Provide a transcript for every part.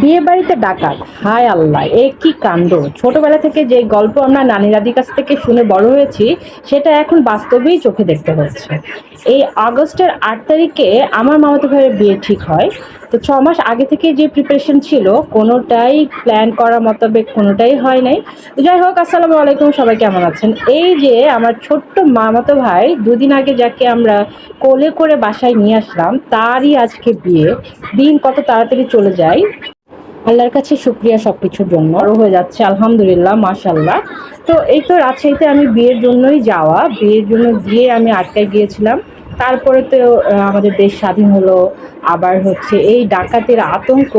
বিয়ে বাড়িতে ডাকাত। হায় আল্লাহ, এ কি কাণ্ড? ছোটবেলা থেকে যে গল্প আমরা নানি দাদির কাছ থেকে শুনে বড় হয়েছি, সেটা এখন বাস্তবেই চোখে দেখতে হচ্ছে এই আগস্টের আট তারিখে আমার মামাতো ভাইয়ের বিয়ে ঠিক হয়। তো ছ মাস আগে থেকে যে প্রিপারেশন ছিল, কোনোটাই প্ল্যান করার মোতাবেক কোনোটাই হয় নাই। যাই হোক, আসসালামু আলাইকুম, সবাই কেমন আছেন? এই যে আমার ছোট্ট মামাতো ভাই দুদিন আগে যাকে আমরা কোলে করে বাসায় নিয়ে আসলাম, তারই আজকে বিয়ে। দিন কত তাড়াতাড়ি চলে যায়। আল্লাহর কাছে শুক্রিয়া সব কিছুর জন্য। আরও হয়ে যাচ্ছে, আলহামদুলিল্লাহ মাশাল্লাহ তো এই তো রাজশাহীতে আমি বিয়ের জন্যই যাওয়া। বিয়ের জন্য গিয়ে আমি আটকায় গিয়েছিলাম। তারপরে তো আমাদের দেশ স্বাধীন হলো। আবার হচ্ছে এই ডাকাতের আতঙ্ক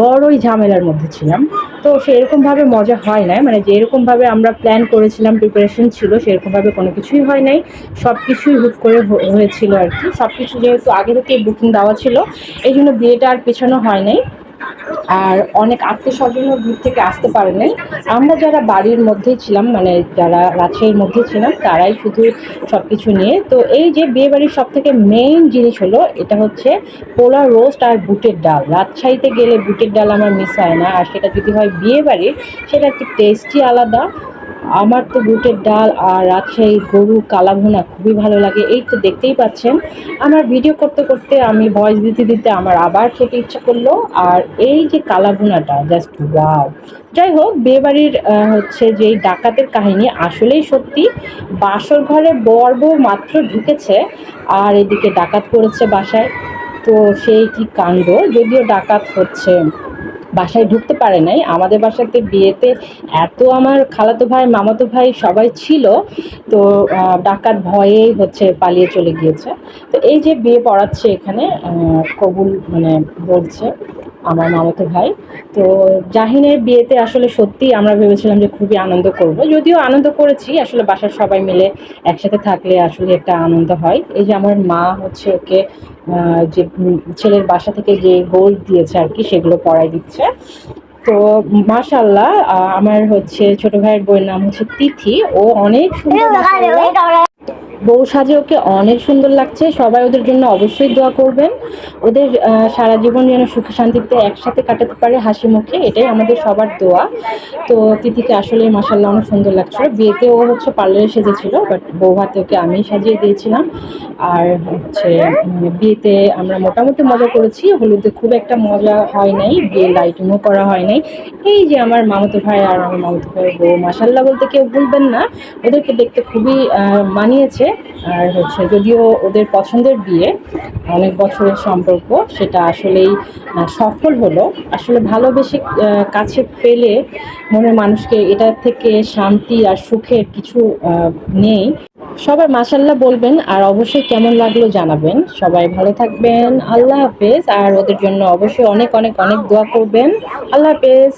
বড়ই ঝামেলার মধ্যে ছিলাম। তো সেরকমভাবে মজা হয় নাই। মানে যেরকমভাবে আমরা প্ল্যান করেছিলাম প্রিপারেশন ছিল, সেরকমভাবে কোনো কিছুই হয় নাই। সব কিছুই হুট করে হয়েছিল আর কি। সব কিছু যেহেতু আগে থেকে বুকিং দেওয়া ছিল এই জন্য বিয়েটা আর পেছানো হয় নাই। আর অনেক আত্মীয় স্বজনও দূর থেকে আসতে পারেনি আমরা যারা বাড়ির মধ্যেই ছিলাম মানে যারা রাজশাহীর মধ্যে ছিলাম, তারাই শুধু সব কিছু নিয়ে। তো এই যে বিয়ে বাড়ির সব থেকে মেইন জিনিস হলো, এটা হচ্ছে পোলা রোস্ট আর বুটের ডাল। রাজশাহীতে গেলে বুটের ডাল আমার মিস হয় না। আর সেটা যদি হয় বিয়ে বাড়ির সেটা একটু টেস্টই আলাদা। আমার তো বুটের ডাল আর রাজশাহী গরু কালাভুনা খুবই ভালো লাগে। এই তো দেখতেই পাচ্ছেন, আমার ভিডিও করতে করতে আমি ভয়েস দিতে দিতে আমার আবার খেতে ইচ্ছা করল। আর এই যে কালাভুনাটা জাস্ট ওয়াও যাই হোক, বিয়েবাড়ির হচ্ছে যে ডাকাতের কাহিনী আসলেই সত্যি। বাসর ঘরে বর বউ মাত্র ঢুকেছে, আর এদিকে ডাকাত পড়েছে বাসায়। তো সেই কি কাণ্ড, যদিও ডাকাত হচ্ছে। বাসায় ঢুকতে পারে নাই। আমাদের বাসাতে বিয়েতে এত আমার খালাতো ভাই, মামাতো ভাই সবাই ছিল। তো ডাকাত ভয়েই হচ্ছে পালিয়ে চলে গিয়েছে। তো এই যে বিয়ে পড়াচ্ছে এখানে কবুল মানে বলছে। আমার মামাতো ভাই। তো জাহিনের বিয়েতে আসলে সত্যি আমরা ভেবেছিলাম যে খুবই আনন্দ করব। যদিও আনন্দ করেছি আসলে বাসার সবাই মিলে একসাথে থাকলে আসলে একটা আনন্দ হয়। এই যে আমার মা হচ্ছে ওকে যে ছেলের বাসা থেকে যে গোল্ড দিয়েছে আর কি সেগুলো পরাই দিচ্ছে। তো মাশাল্লাহ আমার হচ্ছে ছোট ভাইয়ের বইয়ের নাম হচ্ছে তিথি। ও অনেক সুন্দর। বউ সাজে ওকে অনেক সুন্দর লাগছে। সবাই ওদের জন্য অবশ্যই দোয়া করবেন। ওদের সারা জীবন যেন সুখে শান্তিতে একসাথে কাটাতে পারে হাসি মুখে, এটাই আমাদের সবার দোয়া। তো তিথিকে আসলে মাসাল্লাহ অনেক সুন্দর লাগছিল। বিয়েতে ও হচ্ছে পার্লারে সেজেছিল বাট বউ হাতে ওকে আমি সাজিয়ে দিয়েছিলাম। আর হচ্ছে বিয়েতে আমরা মোটামুটি মজা করেছি। হলুদে খুব একটা মজা হয় নাই বিয়ে লাইটিংও করা হয় নাই। এই যে আমার মামাতো ভাই আর আমার মামাতো ভাই বউ মাসাল্লাহ বলতে কেউ ভুলবেন না। ওদেরকে দেখতে খুবই মানিয়েছে। আর হচ্ছে যদিও ওদের পছন্দের বিয়ে, অনেক বছরের সম্পর্ক, সেটা আসলেই সফল হলো। আসলে ভালোবেসে কাছে পেলে মনের মানুষকে এটা থেকে শান্তি আর সুখের কিছু নেই। সবাই মাসাল্লাহ বলবেন আর অবশ্যই কেমন লাগল জানাবেন। সবাই ভালো থাকবেন। আল্লাহ হাফেজ। আর ওদের জন্য অবশ্যই অনেক অনেক অনেক দোয়া করবেন। আল্লাহ হাফেজ।